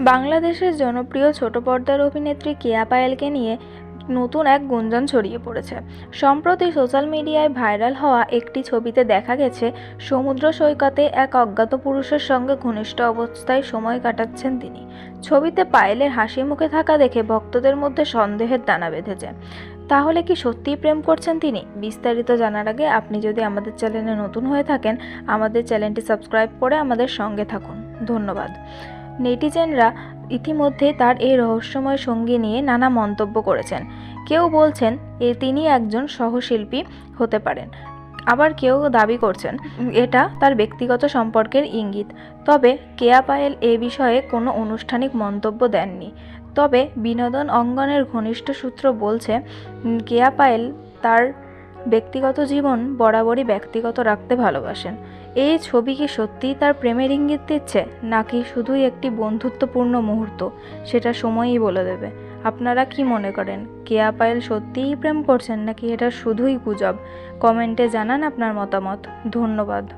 বাংলাদেশের জনপ্রিয় ছোট পর্দার অভিনেত্রী কেয়া পায়েলকে নিয়ে নতুন এক গুঞ্জন ছড়িয়ে পড়েছে। সম্প্রতি সোশ্যাল মিডিয়ায় ভাইরাল হওয়া একটি ছবিতে দেখা গেছে, সমুদ্র সৈকতে এক অজ্ঞাত পুরুষের সঙ্গে ঘনিষ্ঠ অবস্থায় সময় কাটাচ্ছেন তিনি। ছবিতে পায়েলের হাসি মুখে থাকা দেখে ভক্তদের মধ্যে সন্দেহের দানা বেঁধেছে। তাহলে কি সত্যিই প্রেম করছেন তিনি? বিস্তারিত জানার আগে আপনি যদি আমাদের চ্যানেলে নতুন হয়ে থাকেন, আমাদের চ্যানেলটি সাবস্ক্রাইব করে আমাদের সঙ্গে থাকুন। ধন্যবাদ। নেটিজেনরা ইতিমধ্যে তার এই রহস্যময় সঙ্গী নিয়ে নানা মন্তব্য করেছেন। কেউ বলছেন, এ তিনি একজন সহশিল্পী হতে পারেন। আবার কেউ দাবি করছেন, এটা তার ব্যক্তিগত সম্পর্কের ইঙ্গিত। তবে কেয়া পায়েল এ বিষয়ে কোনো আনুষ্ঠানিক মন্তব্য দেননি। তবে বিনোদন অঙ্গনের ঘনিষ্ঠ সূত্র বলছে কেয়া পায়েল তার ব্যক্তিগত জীবন বরাবরই ব্যক্তিগত রাখতে ভালোবাসেন। এই ছবি কি সত্যিই তার প্রেমের ইঙ্গিত দিচ্ছে, নাকি শুধুই একটি বন্ধুত্বপূর্ণ মুহূর্ত? সেটা সময়ই বলে দেবে। আপনারা কি মনে করেন কেয়া পায়েল সত্যিই প্রেম করছেন, নাকি এটা শুধুই গুজব? কমেন্টে জানান আপনার মতামত। ধন্যবাদ।